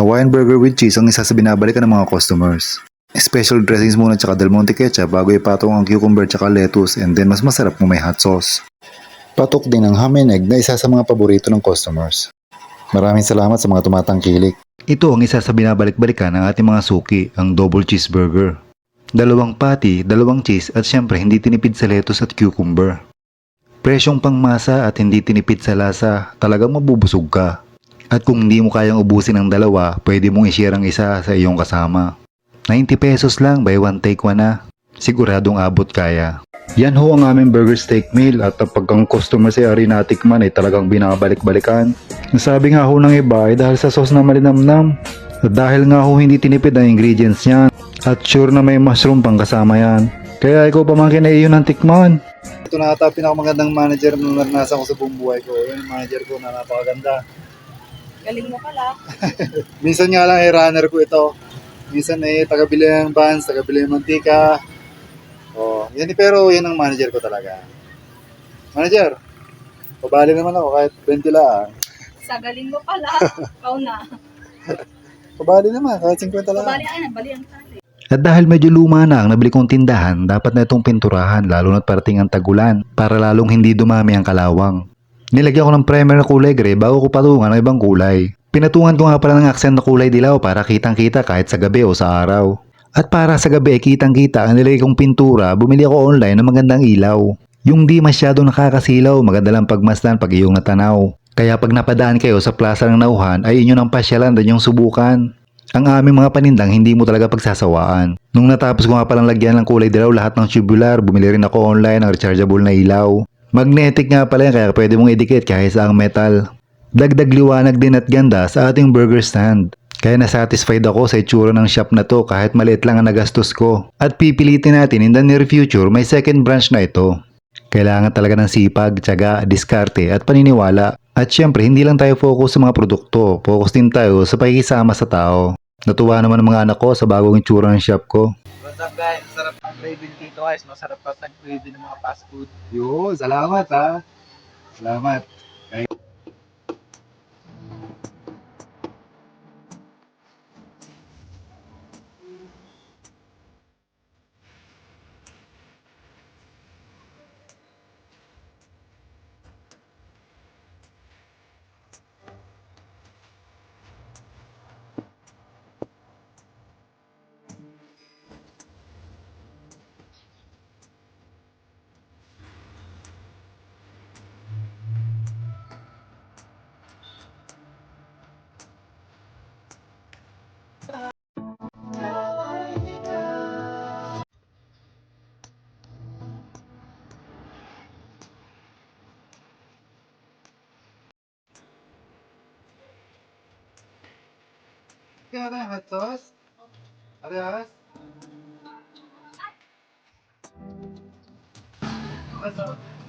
Hawaiian burger with cheese ang isa sa binabalikan ng mga customers. Special dressings muna tsaka Del Monte ketchup bago ipatong ang cucumber tsaka lettuce and then mas masarap kung may hot sauce. Patok din ang ham and egg na isa sa mga paborito ng customers. Maraming salamat sa mga tumatangkilik. Ito ang isa sa binabalik-balikan ng ating mga suki, ang double cheeseburger. Dalawang patty, dalawang cheese at syempre hindi tinipid sa lettuce at cucumber. Presyong pangmasa at hindi tinipid sa lasa, talagang mabubusog ka. At kung hindi mo kayang ubusin ang dalawa, pwede mong i-share ang isa sa iyong kasama. 90 pesos lang, buy one take one na. Siguradong abot kaya. Yan ho ang aming burger steak meal at pag ang customer si Ari natikman ay talagang binabalik-balikan. Nasabi nga ho ng iba ay dahil sa sauce na malinamnam. At dahil nga ho hindi tinipid ang ingredients niyan. At sure na may mushroom pang kasama yan. Kaya ikaw pamangkin ay iyon ang tikman. Ito na ata pinakamagandang manager na naranasan ko sa buong buhay ko. Yung manager ko na napakaganda. Galing mo pala. Minsan nga lang ay runner ko ito. Minsan ay tagabili ng buns, tagabili ng mantika. Oh, yan pero yan ang manager ko talaga. Manager, pabali naman ako kahit 20 lang. Sa galing mo pala. Ikaw na. Pabali naman kahit 50 lang. Bali ay bali ang tali. At dahil medyo luma na ang nabili kong tindahan, dapat na itong pinturahan lalo na't parating ang tagulan para lalong hindi dumami ang kalawang. Nilagyan ko ng primer na kulay gray bago ko patungan ng ibang kulay. Pinatungan ko nga pala ng accent na kulay dilaw para kitang kita kahit sa gabi o sa araw. At para sa gabi kitang kita ang nilagay kong pintura, bumili ako online ng magandang ilaw. Yung di masyadong nakakasilaw, maganda lang pagmasdan pag iyong natanaw. Kaya pag napadaan kayo sa plaza ng nauhan ay inyo ng pasyalan din yung subukan. Ang aming mga panindang hindi mo talaga pagsasawaan. Nung natapos ko nga palang lagyan ng kulay dilaw lahat ng tubular, bumili rin ako online ng rechargeable na ilaw. Magnetic nga pala yan kaya pwede mong idikit kahit sa ang metal. Dagdag liwanag din at ganda sa ating burger stand. Kaya nasatisfied ako sa itsura ng shop na to kahit maliit lang ang nagastos ko. At pipilitin natin in the near future may second branch na ito. Kailangan talaga ng sipag, tiyaga, diskarte at paniniwala. At syempre hindi lang tayo focus sa mga produkto, focus din tayo sa pakikisama sa tao. Natuwa naman ang mga anak ko sa bagong itsura ng shop ko. What's up guys? Masarap ang craving dito guys. Masarap pa ang craving ng mga fast food. Yo, salamat ha. Salamat. Kaya na hot sauce? Arehas? What's up?